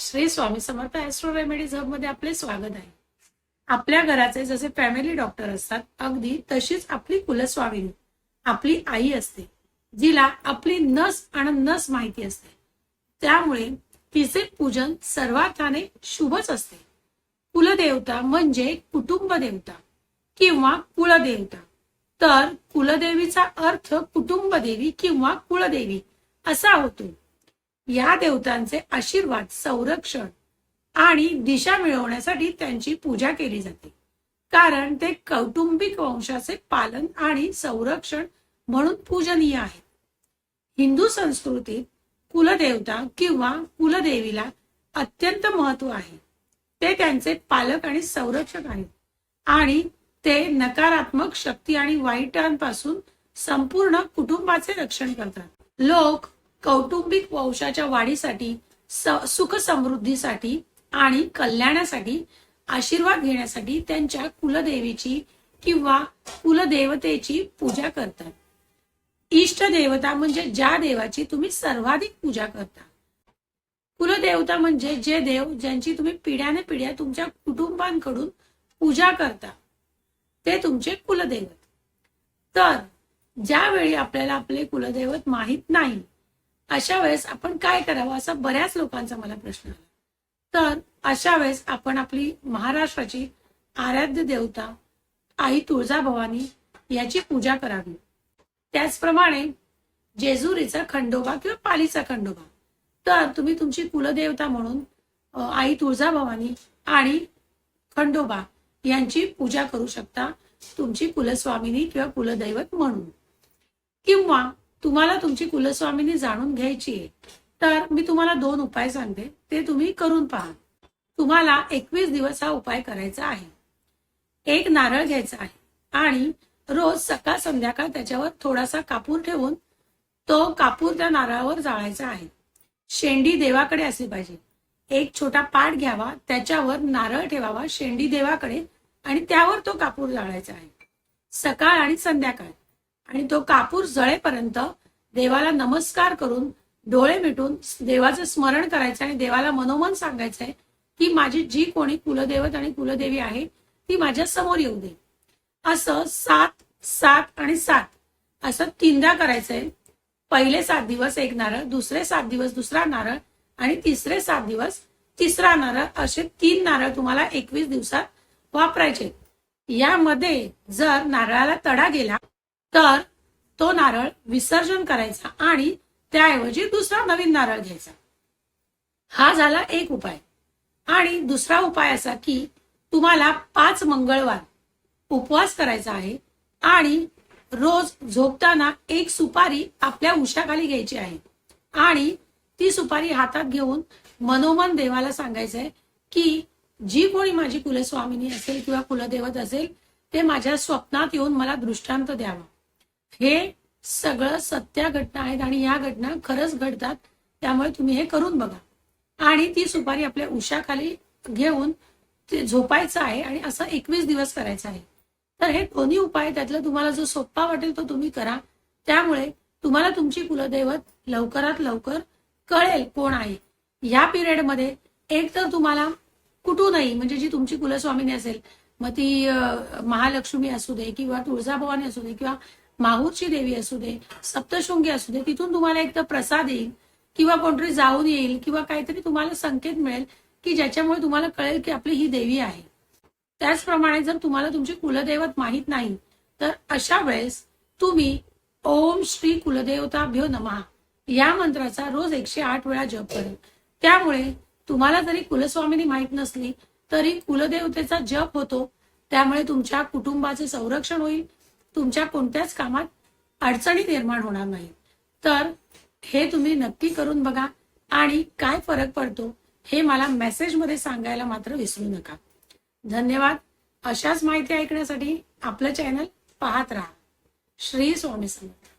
Shri Swami Samarth astro remedies हबमध्ये आपले स्वागत आहे. आपल्या घराचे जसे फॅमिली डॉक्टर असतात अगदी तशीच आपली कुलस्वामिनी आपली आई असते जिला आपली नस आणि नस माहिती असते. त्यामुळे तिचे पूजन सर्वार्थाने शुभच असते. कुलदेवता म्हणजे कुटुंब देवता किंवा कुलदेवता. तर कुलदेवीचा अर्थ कुटुंब देवी किंवा कुलदेवी असा होतो. या देवतांचे आशीर्वाद संरक्षण आणि दिशा मिळवण्यासाठी त्यांची पूजा केली जाते. कारण ते कौटुंबिक वंशाचे पालन आणि संरक्षण म्हणून पूजनीय आहेत. हिंदू संस्कृतीत कुलदेवता किंवा कुलदेवीला अत्यंत महत्त्व आहे. ते त्यांचे पालक आणि संरक्षक आहेत आणि ते नकारात्मक शक्ती आणि वाईटांपासून संपूर्ण कुटुंबाचे रक्षण करतात. लोक कौटुंबिक वंशाच्या वाढीसाठी सुख समृद्धीसाठी आणि कल्याणासाठी आशीर्वाद घेण्यासाठी त्यांच्या कुलदेवीची किंवा कुलदेवतेची पूजा करतात. इष्ट देवता म्हणजे ज्या देवाची तुम्ही सर्वाधिक पूजा करता. कुलदेवता म्हणजे जे देव ज्यांची तुम्ही पिढ्याने पिढ्या तुमच्या कुटुंबांकडून पूजा करता ते तुमचे कुलदैवत. तर ज्यावेळी आपल्याला आपले कुलदैवत माहीत नाही अशा वेळेस आपण काय करावं असा बऱ्याच लोकांचा मला प्रश्न आला. तर अशा वेळेस आपण आपली महाराष्ट्राची आराध्य देवता आई तुळजाभवानी याची पूजा करावी. त्याचप्रमाणे जेजुरीचा खंडोबा किंवा पालीचा खंडोबा. तर तुम्ही तुमची कुलदेवता म्हणून आई तुळजाभवानी आणि खंडोबा यांची पूजा करू शकता तुमची कुलस्वामिनी किंवा कुलदैवत म्हणून. किंवा तुम्हाला तुमची कुलस्वामिनी जाणून घ्यायची आहे तर मी तुम्हाला दोन उपाय सांगते. ते तुम्ही करून पहा. तुम्हाला एकवीस दिवस हा उपाय करायचा आहे. एक नारळ घ्यायचा आहे आणि रोज सकाळ संध्याकाळ त्याच्यावर थोडासा कापूर ठेवून तो कापूर त्या नारळावर जाळायचा आहे. शेंडी देवाकडे असली पाहिजे. एक छोटा पाट घ्यावा त्याच्यावर नारळ ठेवावा शेंडी देवाकडे आणि त्यावर तो कापूर जाळायचा आहे. सकाळ आणि संध्याकाळ. आणि तो कापूर जळेपर्यंत देवाला नमस्कार करून डोळे मिटून देवाचं स्मरण करायचं आणि देवाला मनोमन सांगायचंय की माझी जी कोणी कुलदेवत आणि कुलदेवी आहे ती माझ्यासमोर येऊ दे. असं सात सात आणि सात असं तीनदा करायचंय. पहिले सात दिवस एक नारळ दुसरे सात दिवस दुसरा नारळ आणि तिसरे सात दिवस तिसरा नारळ असे तीन नारळ तुम्हाला एकवीस दिवसात वापरायचे. यामध्ये जर नारळाला तडा गेला तर तो नारळ विसर्जन करायचा आणि त्याऐवजी दुसरा नवीन नारळ घ्यायचा. हा झाला एक उपाय. आणि दुसरा उपाय असा की तुम्हाला पाच मंगळवार उपवास करायचा आहे आणि रोज झोपताना एक सुपारी आपल्या उशाखाली घ्यायची आहे. आणि ती सुपारी हातात घेऊन मनोमन देवाला सांगायचंय की जी कोणी माझी कुलस्वामिनी असेल किंवा कुलदेवत असेल ते माझ्या स्वप्नात येऊन मला दृष्टांत द्यावा. हे सगळं सत्य घटना आहेत आणि या घटना खरंच घडतात त्यामुळे तुम्ही हे करून बघा. आणि ती सुपारी आपल्या उशाखाली घेऊन ते झोपायचं आहे आणि असं एकवीस दिवस करायचं आहे. तर हे दोन्ही उपाय त्यातला तुम्हाला जो सोपा वाटेल तो तुम्ही करा. त्यामुळे तुम्हाला तुमची कुलदैवत लवकरात लवकर कळेल कोण आहे. या पिरियडमध्ये एक तर तुम्हाला कुठूनही म्हणजे जी तुमची कुलस्वामिनी असेल मग ती महालक्ष्मी असू दे किंवा तुळजाभवानी असू दे किंवा माहूरची देवी असू दे सप्तशृंगी असू दे तिथून तुम्हाला एक तर प्रसाद येईल किंवा कोणतरी जाऊन येईल किंवा काहीतरी तुम्हाला संकेत मिळेल की ज्याच्यामुळे तुम्हाला कळेल की आपली ही देवी आहे. त्याचप्रमाणे जर तुम्हाला तुमची कुलदैवत माहीत नाही तर अशा वेळेस तुम्ही ओम श्री कुलदेवताभ्यो नमः या मंत्राचा रोज एकशे आठ वेळा जप करेल त्यामुळे तुम्हाला जरी कुलस्वामिनी माहीत नसली तरी कुलदेवतेचा जप होतो त्यामुळे तुमच्या कुटुंबाचे संरक्षण होईल तुमच्या कोणत्याच कामात अडचणी निर्माण होणार नाही तर हे तुम्ही नक्की करून बघा. आणि काय फरक पडतो हे मला मेसेजमध्ये सांगायला मात्र विसरू नका. धन्यवाद. अशाच माहिती ऐकण्यासाठी आपलं चॅनल पाहत राहा. श्री स्वामी समर्थ.